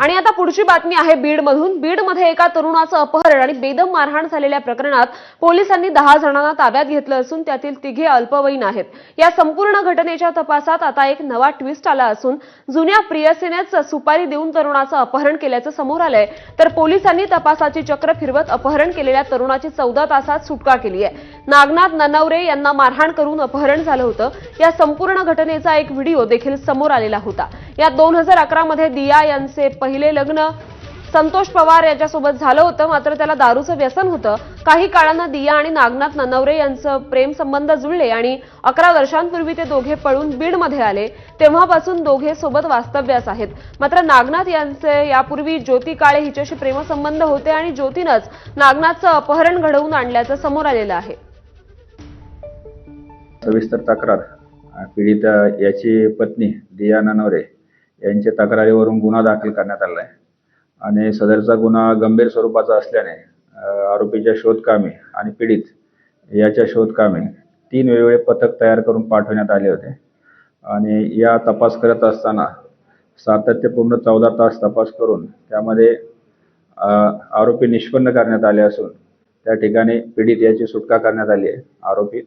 आणि आता पुढची बातमी आहे बीडमधून. बीडमध्ये एका तरुणाचं अपहरण आणि बेदम मारहाण झालेल्या प्रकरणात पोलिसांनी दहा जणांना ताब्यात घेतलं असून त्यातील तिघे अल्पवयीन आहेत. या संपूर्ण घटनेच्या तपासात आता एक नवा ट्विस्ट आला असून जुन्या प्रियसेनेच सुपारी देऊन तरुणाचं अपहरण केल्याचं समोर आलंय. तर पोलिसांनी तपासाची चक्र फिरवत अपहरण केलेल्या तरुणाची चौदा तासात सुटका केली आहे. नागनाथ ननवरे यांना मारहाण करून अपहरण झालं होतं. या संपूर्ण घटनेचा एक व्हिडिओ देखील समोर आलेला होता. या दोन हजार अकरा मध्ये दिया यांचे पहिले लग्न संतोष पवार यांच्यासोबत झालं होतं मात्र त्याला दारूचं व्यसन होतं. काही काळानं दिया आणि नागनाथ ननवरे यांचं प्रेम संबंध जुळले आणि अकरा वर्षांपूर्वी ते दोघे पळून बीडमध्ये आले. तेव्हापासून दोघे सोबत वास्तव्यास आहेत. मात्र नागनाथ यांचे यापूर्वी ज्योती काळे हिच्याशी प्रेमसंबंध होते आणि ज्योतीनंच नागनाथचं अपहरण घडवून आणल्याचं समोर आलेलं आहे. सविस्तर तक्रार. पीडित याची पत्नी दिया ननवरे यांच्या तक्रारीवरून गुन्हा दाखल करण्यात आला आहे आणि सदरचा गुन्हा गंभीर स्वरूपाचा असल्याने आरोपीच्या शोधकामी आणि पीडित याच्या शोधकामी तीन वेगवेगळे पथक तयार करून पाठवण्यात आले होते. आणि या तपास करत असताना सातत्यपूर्ण चौदा तास तपास करून त्यामध्ये आरोपी निष्पन्न करण्यात आले असून त्या ठिकाणी पीडित याची सुटका करण्यात आली आहे. आरोपी